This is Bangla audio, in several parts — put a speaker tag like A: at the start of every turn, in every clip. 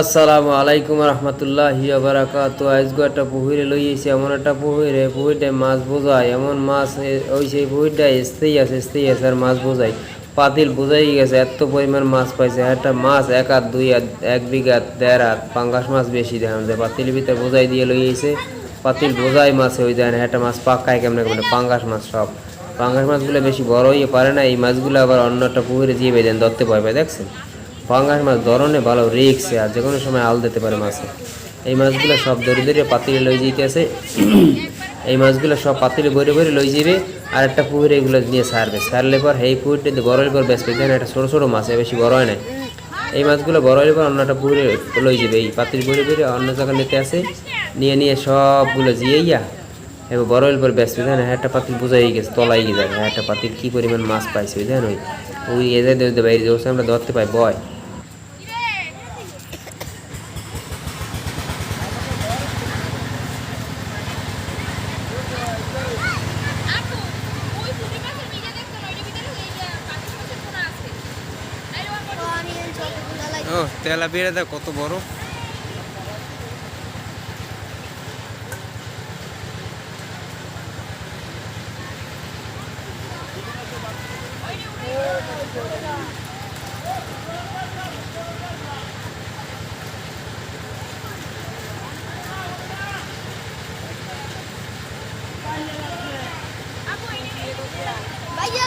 A: আসসালামু আলাইকুম রহমতুল্লাহ বারাকাত আজগো একটা পুকুরে লই এসে এমন একটা পুকুরে, পুকুরটায় মাছ বোঝায়, এমন মাছ ওই সেই পুকুরটা এসতেই আছে এসতেই আছে আর মাছ বোঝাই পাতিল বোঝাই গেছে, এত পরিমাণ মাছ পাইছে একটা মাছ এক হাত, দুই হাত, এক বিঘা, দেড় হাত, পাঙ্গাস মাছ বেশি দেখান যায়। পাতিল ভিতরে বোঝাই দিয়ে লই এসে পাতিল বোঝাই মাছে ওই দেয় একটা মাছ পাকায় কেমন কেমন, পাঙ্গাস মাছ সব। পাঙ্গাস মাছগুলো বেশি বড় হয়ে পারে না, এই মাছগুলো আবার অন্য একটা পুকুরে দিয়ে বেঁধেন ধরতে পারবে, দেখছেন? পাঙ্গাস মাছ ধরনে ভালো রিক্সে আর যে কোনো সময় আল দিতে পারে মাছে। এই মাছগুলো সব ধরে ধরে পাতিলে লই যেতে আছে এই মাছগুলো সব পাতিলে ভরে ভরে লই যাবে আর একটা পুকুরে এগুলো নিয়ে সারবে। সারলে পর এই পুকুরটা বড় পর বেসবে দেন একটা ছোটো ছোটো মাছ বেশি বড় হয় না। এই মাছগুলো বড় হলে পর অন্য একটা পুকুরে লই যাবে এই পাতিল ভরে ভরে অন্য জায়গায় নিতে আসে। নিয়ে নিয়ে সবগুলো জিয়ে জিয়েইয়া এবার বড় হলে পর বেসবে দেন একটা পাতিল বোঝাই গেছে তলাই গিয়ে যাবে একটা পাতিল কী পরিমাণ মাছ পাইছে দেন ওই? ওই এদের বাইরে যে আমরা ধরতে পাই, বয়
B: আপু ওই পুরি মাছের ভিডিও দেখছ না ওইটার ভিতরে ওই যে পাঁচ মাসের পোনা আছে তাই ওর বড়
A: ও তেলা বেড়ে দেখ কত বড়।
B: ভাইয়া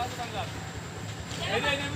B: అవసరం కాదు ఏదైనా